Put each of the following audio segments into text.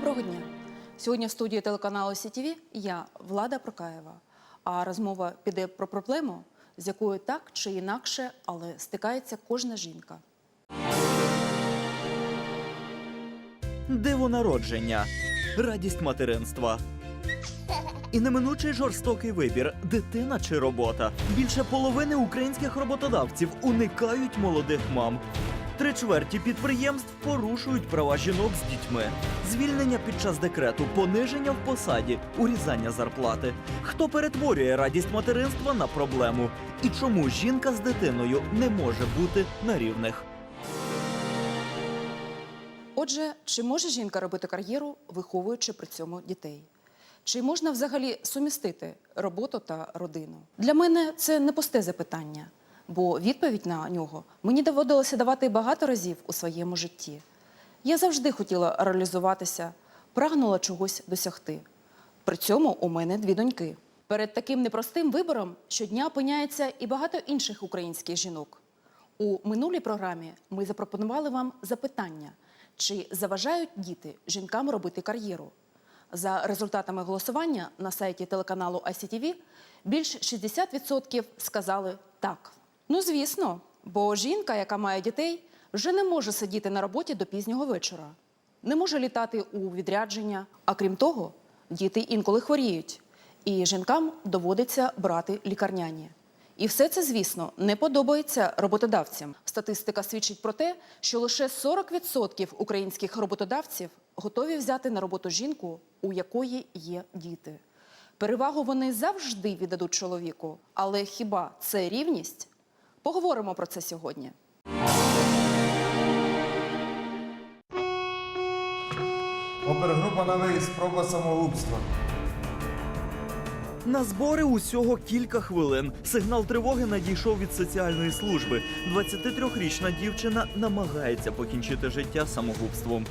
Доброго дня. Сьогодні в студії телеканалу СІТВ я, Влада Прокаєва. А розмова піде про проблему, з якою так чи інакше, але стикається кожна жінка. Диво народження, радість материнства. І неминучий жорстокий вибір дитина чи робота. Більше половини українських роботодавців уникають молодих мам. Три чверті підприємств порушують права жінок з дітьми. Звільнення під час декрету, пониження в посаді, урізання зарплати. Хто перетворює радість материнства на проблему? І чому жінка з дитиною не може бути на рівних? Отже, чи може жінка робити кар'єру, виховуючи при цьому дітей? Чи можна взагалі сумістити роботу та родину? Для мене це не пусте запитання, бо відповідь на нього мені доводилося давати багато разів у своєму житті. Я завжди хотіла реалізуватися, прагнула чогось досягти. При цьому у мене дві доньки. Перед таким непростим вибором щодня опиняється і багато інших українських жінок. У минулій програмі ми запропонували вам запитання, чи заважають діти жінкам робити кар'єру. За результатами голосування на сайті телеканалу ICTV більш 60% сказали так. Ну, звісно, бо жінка, яка має дітей, вже не може сидіти на роботі до пізнього вечора, не може літати у відрядження. А крім того, діти інколи хворіють, і жінкам доводиться брати лікарняні. І все це, звісно, не подобається роботодавцям. Статистика свідчить про те, що лише 40% українських роботодавців готові взяти на роботу жінку, у якої є діти. Перевагу вони завжди віддадуть чоловіку. Але хіба це рівність? Поговоримо про це сьогодні. Опергрупа новий спроба самогубства. На збори усього кілька хвилин. Сигнал тривоги надійшов від соціальної служби. 23-річна дівчина намагається покінчити життя самогубством.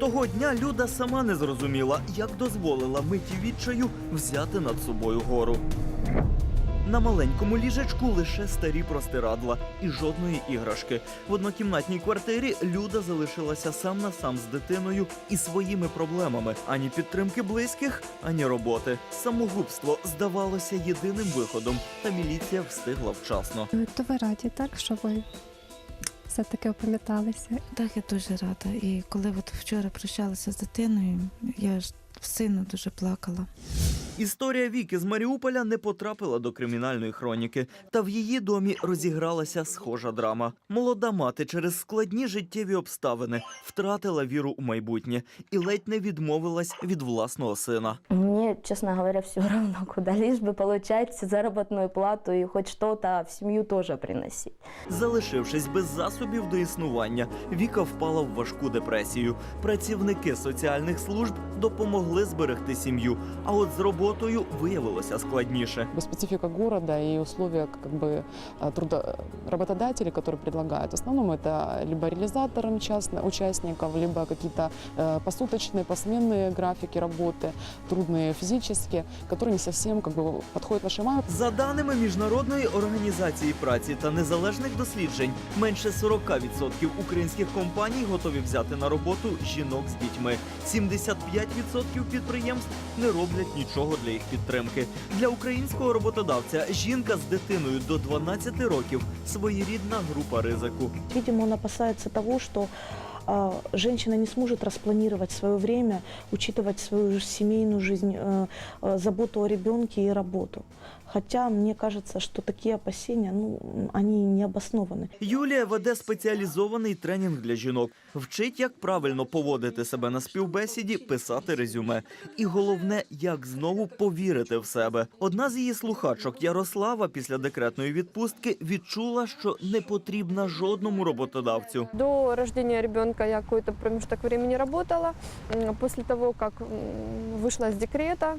Того дня Люда сама не зрозуміла, як дозволила миті відчаю взяти над собою гору. На маленькому ліжечку лише старі простирадла і жодної іграшки. В однокімнатній квартирі Люда залишилася сам на сам з дитиною і своїми проблемами: ані підтримки близьких, ані роботи. Самогубство здавалося єдиним виходом, та міліція встигла вчасно. То ви раді, так, що ви все-таки опам'яталися? Так, я дуже рада. І коли от вчора прощалася з дитиною, я ж сильно дуже плакала. Історія Віки з Маріуполя не потрапила до кримінальної хроніки, та в її домі розігралася схожа драма. Молода мати через складні життєві обставини втратила віру у майбутнє і ледь не відмовилась від власного сина Мне, честно говоря, все равно, куда лишь бы получать заработную плату и хоть что-то в семью тоже приносить. Залишившись без засобів до існування, Віка впала в важку депресію. Працівники соціальних служб допомогли зберегти сім'ю. А от з роботою виявилося складніше. Как бы специфика города и условия как бы а, трудо... работодателей, которые предлагают. В основном это либо реализаторам частно, участников, либо какие-то э, посуточные, посменные графики работы, трудные физически, которые не совсем как бы подходят нашей маме. За даними міжнародної організації праці та незалежних досліджень, менше 40% українських компаній готові взяти на роботу жінок з дітьми. 75% підприємств не роблять нічого для їх підтримки. Для українського роботодавця жінка з дитиною до 12 років своєрідна група ризику. Видимо, он опасается того, что женщина не сможет распланировать свое время, учитывать свою семейную жизнь, э, э, заботу о ребенке и работу. Хотя мне кажется, что такие опасения, ну, они не обоснованы. Юлія веде спеціалізований тренінг для жінок, вчить, як правильно поводити себе на співбесіді, писати резюме. І головне, як знову повірити в себе. Одна з її слухачок Ярослава після декретної відпустки відчула, що не потрібна жодному роботодавцю. До рождения ребенка я какой-то промежуток времени работала. После того, как м, вышла из декрета,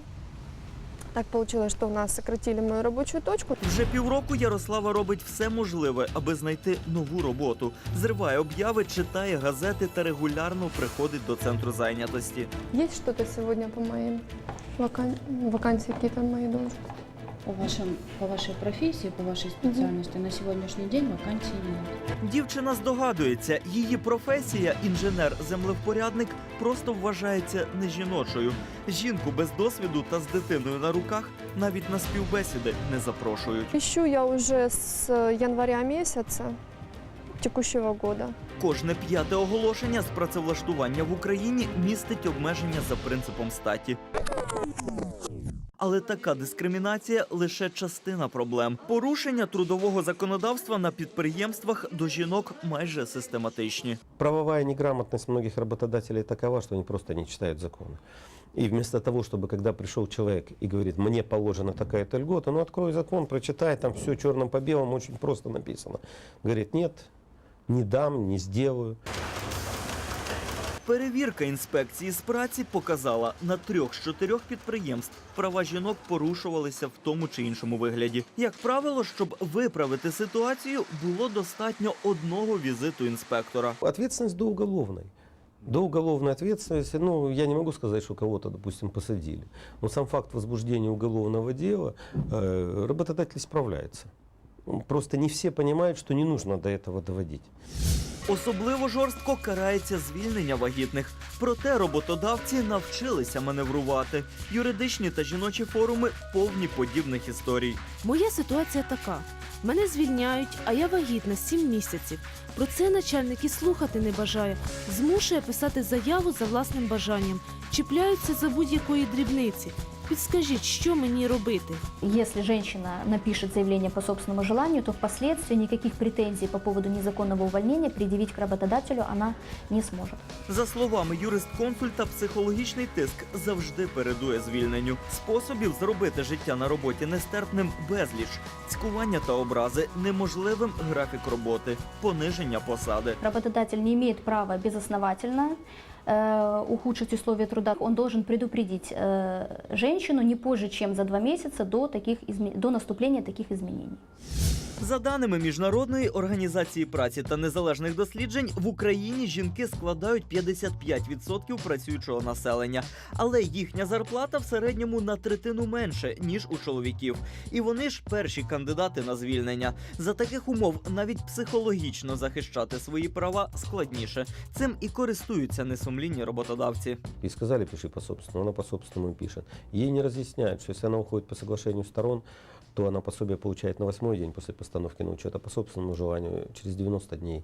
так получилось, что у нас сократили мою рабочую точку. Вже півроку Ярослава робить все можливе, аби знайти нову роботу. Зриває обяви, читає газети та регулярно приходить до центру зайнятості. Є щось сьогодні по моїм вакансії, які там мої мои должности? По, вашим, по вашей профессии, по вашей специальности на сегодняшний день вакансий нет. Дівчина здогадується, її професія інженер-землевпорядник просто вважається не жіночою. Жінку без досвіду та з дитиною на руках навіть на співбесіди не запрошують. Ищу я уже с января месяца текущего года. Кожне п'яте оголошення з працевлаштування в Україні містить обмеження за принципом статі. Але така дискримінація лише частина проблем. Порушення трудового законодавства на підприємствах до жінок майже систематичні. Правовая неграмотность многих работодателей такова, что они просто не читают законы. И вместо того, чтобы когда пришел человек и говорит, мне положена такая-то льгота, ну открой закон, прочитай, там все черным по белому очень просто написано. Говорит, нет, не дам, не сделаю. Перевірка інспекції з праці показала, на трьох з чотирьох підприємств права жінок порушувалися в тому чи іншому вигляді. Як правило, щоб виправити ситуацію, було достатньо одного візиту інспектора. Ответственность до уголовной. До уголовной ответственности, ну, я не могу сказать, что кого-то, допустим, посадили. Но сам факт возбуждения уголовного дела э, работодатель справляется. Просто не все понимают, что не нужно до этого доводить. Особливо жорстко карається звільнення вагітних. Проте роботодавці навчилися маневрувати. Юридичні та жіночі форуми повні подібних історій. Моя ситуація така: мене звільняють, а я вагітна 7 місяців. Про це начальник і слухати не бажає. Змушує писати заяву за власним бажанням, чіпляються за будь-якої дрібниці. Підскажіть, що мені робити? Если женщина напишет заявление по собственному желанию, то впоследствии никаких претензий по поводу незаконного увольнения предъявить к работодателю она не сможет. За словами юрист-консульта, психологічний тиск завжди передує звільненню. Способів зробити життя на роботі нестерпним безліч, цькування та образи, неможливим графік роботи, пониження посади. Работодатель не имеет права безосновательно ухудшить условия труда. Он должен предупредить э, женщину не позже, чем за два месяца до, таких до наступления таких изменений. За даними міжнародної організації праці та незалежних досліджень, в Україні жінки складають 55% працюючого населення, але їхня зарплата в середньому на третину менше ніж у чоловіків. І вони ж перші кандидати на звільнення. За таких умов навіть психологічно захищати свої права складніше. Цим і користуються несумлінні роботодавці. И сказали, пиши по собственному, она по собственному пишет. Ей не разъясняют, что если она уходит по соглашению сторон, то она пособие получает на восьмой день после постановки на учет, а по собственному желанию через 90 дней.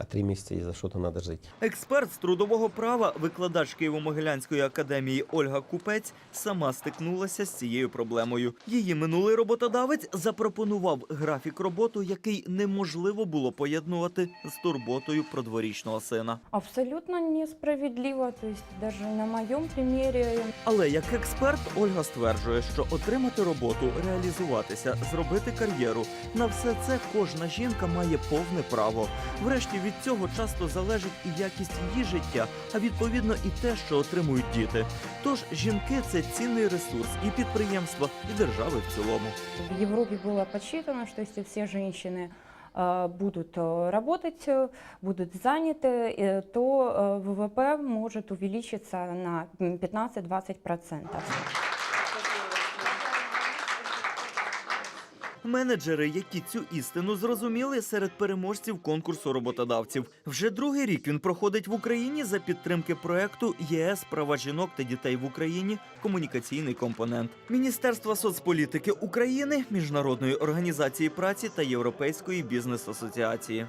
А три месяца ей за что-то надо жить. Експерт з трудового права, викладач Києво-Могилянської академії Ольга Купець, сама стикнулася з цією проблемою. Її минулий роботодавець запропонував графік роботи, який неможливо було поєднувати з турботою про дворічного сина. Абсолютно несправедливо, то есть даже на моем примере Але як експерт Ольга стверджує, що отримати роботу, реалізуватися, зробити кар'єру на все це кожна жінка має повне право. Врешті від цього часто залежить і якість її життя, а відповідно і те, що отримують діти. Тож жінки це цінний ресурс і підприємства, і держави в цілому. в Европе было подсчитано, что если все женщины э, будут э, работать, э, будут заняты, э, то э, ВВП может увеличиться на м, 15-20%. Менеджери, які цю істину зрозуміли серед переможців конкурсу роботодавців. Вже другий рік він проходить в Україні за підтримки проекту ЄС права жінок та дітей в Україні. Комунікаційний компонент Міністерства соцполітики України, міжнародної організації праці та Європейської бізнес-асоціації.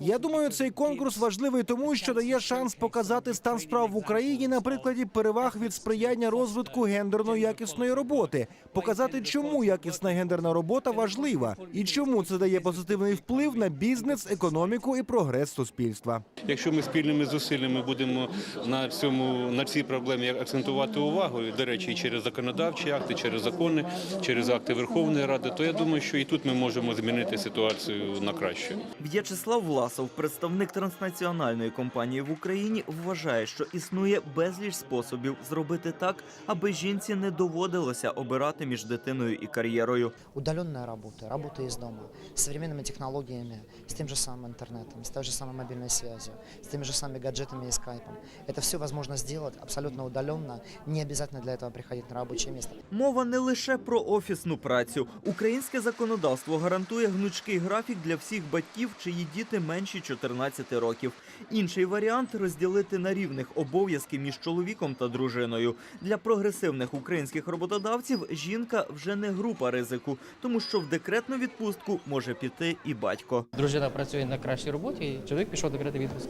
Я думаю, цей конкурс важливий тому, що дає шанс показати стан справ в Україні на прикладі переваг від сприяння розвитку гендерно якісної роботи, показати, чому якісна гендерна робота важлива і чому це дає позитивний вплив на бізнес, економіку і прогрес суспільства. Якщо ми спільними зусиллями будемо на цьому на цій проблемі акцентувати увагу, до речі, і через законодавчі акти, через закони, через акти Верховної Ради, то я думаю, що і тут ми можемо змінити ситуацію на краще. В'ячеслав Власов, представник транснаціональної компанії в Україні, вважає, що існує безліч способів зробити так, аби жінці не доводилося обирати між дитиною і кар'єрою удаленная работа, работа из дома, с современными технологиями, с тем же самым интернетом, с той же самой мобильной связью, с теми же самыми гаджетами и скайпом. Это все возможно сделать абсолютно удаленно, не обязательно для этого приходить на рабочее место. Мова не лише про офісну працю. Українське законодавство гарантує гнучкий графік для всіх батьків, чиї діти менші 14 років. Інший варіант розділити на рівних обов'язки між чоловіком та дружиною. Для прогресивних українських роботодавців жінка вже не група ризику, тому що в декретну відпустку може піти і батько. Дружина працює на кращій роботі, і чоловік пішов до декретний відпуск.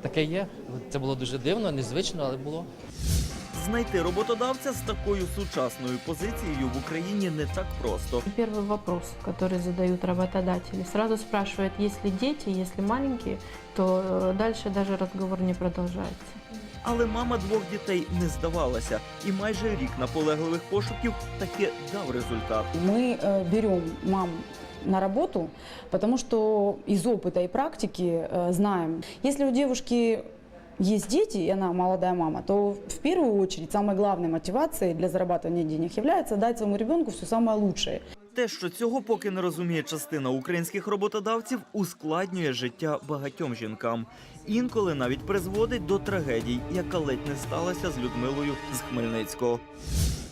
Таке є. Це було дуже дивно, незвично, але було. Знайти роботодавця з такою сучасною позицією в Україні не так просто. Первый вопрос, который задают работодатели, сразу спрашивают, есть ли дети, если маленькие, то э, дальше даже разговор не продолжается. Але мама двох дітей не здавалася, і майже рік наполегливих пошуків таки дав результат. Мы э, берем мам на работу, потому что из опыта и практики э, знаем, если у девушки есть дети, и она молодая мама, то в первую очередь самой главной мотивацией для зарабатывания денег является дать своему ребенку все самое лучшее. Те, що цього поки не розуміє частина українських роботодавців, ускладнює життя багатьом жінкам. Інколи навіть призводить до трагедій, яка ледь не сталася з Людмилою з Хмельницького.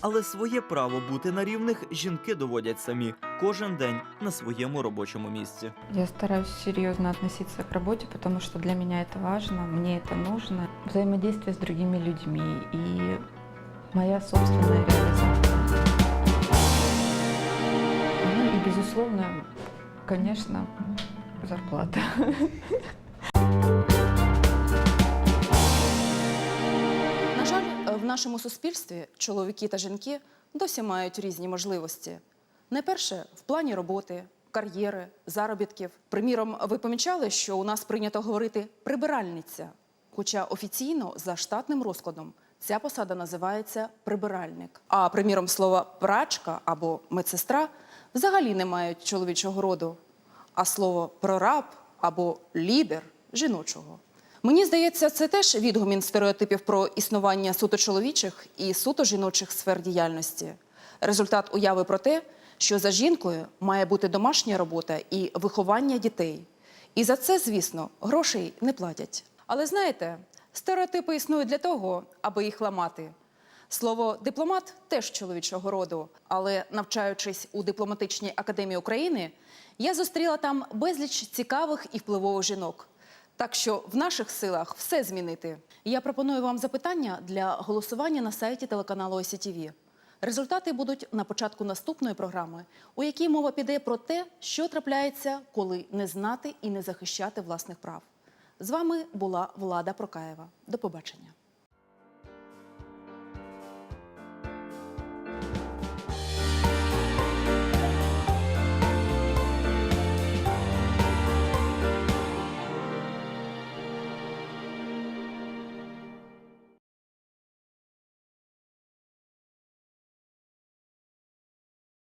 Але своє право бути на рівних жінки доводять самі кожен день на своєму робочому місці. Я стараюсь серьезно относиться к работе, потому что для меня это важно, мне это нужно. Взаимодействие с другими людьми и моя собственная реализация. Ну и, безусловно, конечно, зарплата. нашому суспільстві чоловіки та жінки досі мають різні можливості. Найперше в плані роботи, кар'єри, заробітків. Приміром, ви помічали, що у нас прийнято говорити прибиральниця, хоча офіційно за штатним розкладом ця посада називається прибиральник. А приміром, слова прачка або медсестра взагалі не мають чоловічого роду, а слово прораб або лідер жіночого. Мені здається, це теж відгумін стереотипів про існування суто чоловічих і суто жіночих сфер діяльності. Результат уяви про те, що за жінкою має бути домашня робота і виховання дітей. І за це, звісно, грошей не платять. Але знаєте, стереотипи існують для того, аби їх ламати. Слово дипломат теж чоловічого роду, але навчаючись у дипломатичній академії України, я зустріла там безліч цікавих і впливових жінок. Так що в наших силах все змінити. Я пропоную вам запитання для голосування на сайті телеканалу ОСІТІВІ. Результати будуть на початку наступної програми, у якій мова піде про те, що трапляється, коли не знати і не захищати власних прав. З вами була Влада Прокаєва. До побачення.